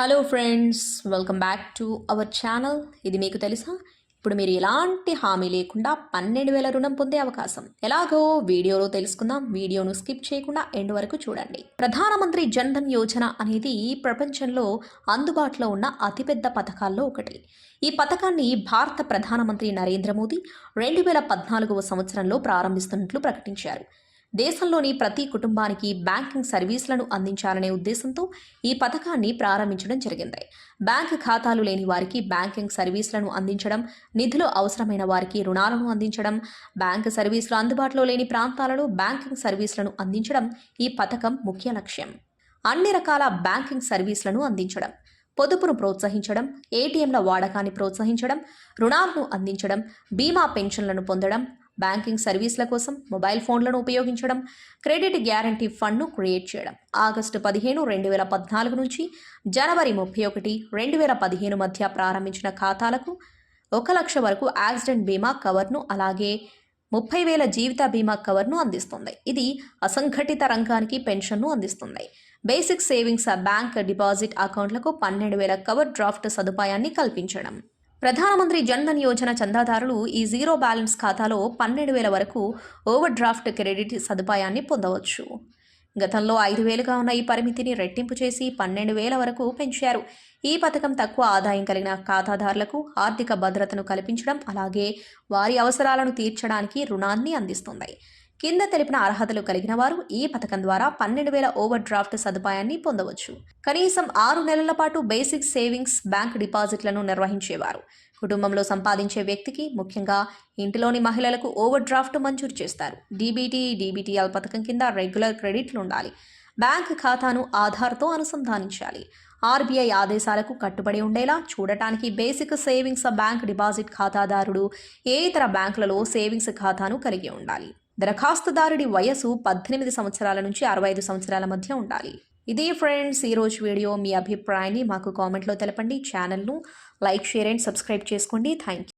Hello friends welcome back to our channel ఇది మీకు తెలుసా? ఇప్పుడు మీరు ఎలాంటి హామీ లేకుండా పన్నెండు వేల రుణం పొందే అవకాశం. ఎలాగో వీడియోలో తెలుసుకుందాం. వీడియోను స్కిప్ చేయకుండా ఎండ్ వరకు చూడండి. ప్రధానమంత్రి జన్ ధన్ యోజన అనేది ప్రపంచంలో అందుబాటులో ఉన్న అతిపెద్ద పథకాల్లో ఒకటి. ఈ పథకాన్ని భారత ప్రధానమంత్రి నరేంద్ర మోదీ రెండు వేల పద్నాలుగవ సంవత్సరంలో ప్రారంభిస్తున్నట్లు ప్రకటించారు. దేశంలోని ప్రతి కుటుంబానికి బ్యాంకింగ్ సర్వీసులను అందించాలనే ఉద్దేశంతో ఈ పథకాన్ని ప్రారంభించడం జరిగింది. బ్యాంక్ ఖాతాలు లేని వారికి బ్యాంకింగ్ సర్వీసులను అందించడం నిధులు అవసరమైన వారికి రుణాలను అందించడం బ్యాంక్ సర్వీసులు అందుబాటులో లేని ప్రాంతాలలో బ్యాంకింగ్ సర్వీసులను అందించడం ఈ పథకం ముఖ్య లక్ష్యం. అన్ని రకాల బ్యాంకింగ్ సర్వీసులను అందించడం పొదుపును ప్రోత్సహించడం ఏటీఎంల వాడకాన్ని ప్రోత్సహించడం రుణాలను అందించడం బీమా పెన్షన్లను పొందడం బ్యాంకింగ్ సర్వీసుల కోసం మొబైల్ ఫోన్లను ఉపయోగించడం క్రెడిట్ గ్యారంటీ ఫండ్ను క్రియేట్ చేయడం. ఆగస్టు పదిహేను రెండు వేల పద్నాలుగు నుంచి జనవరి ముప్పై ఒకటి రెండు వేల పదిహేను మధ్య ప్రారంభించిన ఖాతాలకు ఒక లక్ష వరకు యాక్సిడెంట్ బీమా కవర్ను అలాగే ముప్పై వేల జీవిత బీమా కవర్ను అందిస్తుంది. ఇది అసంఘటిత రంగానికి పెన్షన్ను అందిస్తుంది. బేసిక్ సేవింగ్స్ బ్యాంక్ డిపాజిట్ అకౌంట్లకు పన్నెండు వేల కవర్ డ్రాఫ్ట్ సదుపాయాన్ని కల్పించడం. ప్రధానమంత్రి జన్ ధన్ యోజన చందాదారులు ఈ జీరో బ్యాలెన్స్ ఖాతాలో పన్నెండు వేల వరకు ఓవర్ డ్రాఫ్ట్ క్రెడిట్ సదుపాయాన్ని పొందవచ్చు. గతంలో ఐదు వేలుగా ఉన్న ఈ పరిమితిని రెట్టింపు చేసి పన్నెండు వేల వరకు పెంచారు. ఈ పథకం తక్కువ ఆదాయం కలిగిన ఖాతాదారులకు ఆర్థిక భద్రతను కల్పించడం అలాగే వారి అవసరాలను తీర్చడానికి రుణాన్ని అందిస్తుంది. కింద తెలిపిన అర్హతలు కలిగిన వారు ఈ పథకం ద్వారా పన్నెండు వేల ఓవర్ డ్రాఫ్ట్ సదుపాయాన్ని పొందవచ్చు. కనీసం ఆరు నెలల పాటు బేసిక్ సేవింగ్స్ బ్యాంక్ డిపాజిట్లను నిర్వహించేవారు. కుటుంబంలో సంపాదించే వ్యక్తికి ముఖ్యంగా ఇంటిలోని మహిళలకు ఓవర్ డ్రాఫ్ట్ మంజూరు చేస్తారు. డీబీటీ డీబీటీఎల్ పథకం కింద రెగ్యులర్ క్రెడిట్లు ఉండాలి. బ్యాంక్ ఖాతాను ఆధార్తో అనుసంధానించాలి. ఆర్బీఐ ఆదేశాలకు కట్టుబడి ఉండేలా చూడటానికి బేసిక్ సేవింగ్స్ బ్యాంక్ డిపాజిట్ ఖాతాదారుడు ఏ ఇతర బ్యాంకులలో సేవింగ్స్ ఖాతాను కలిగి ఉండాలి. దరఖాస్తుదారుడి వయసు పద్దెనిమిది సంవత్సరాల నుంచి అరవై ఐదు సంవత్సరాల మధ్య ఉండాలి. ఇదే ఫ్రెండ్స్ ఈరోజు వీడియో మీ అభిప్రాయాన్ని మాకు కామెంట్లో తెలపండి. ఛానల్ను లైక్ షేర్ అండ్ సబ్స్క్రైబ్ చేసుకోండి. Thank you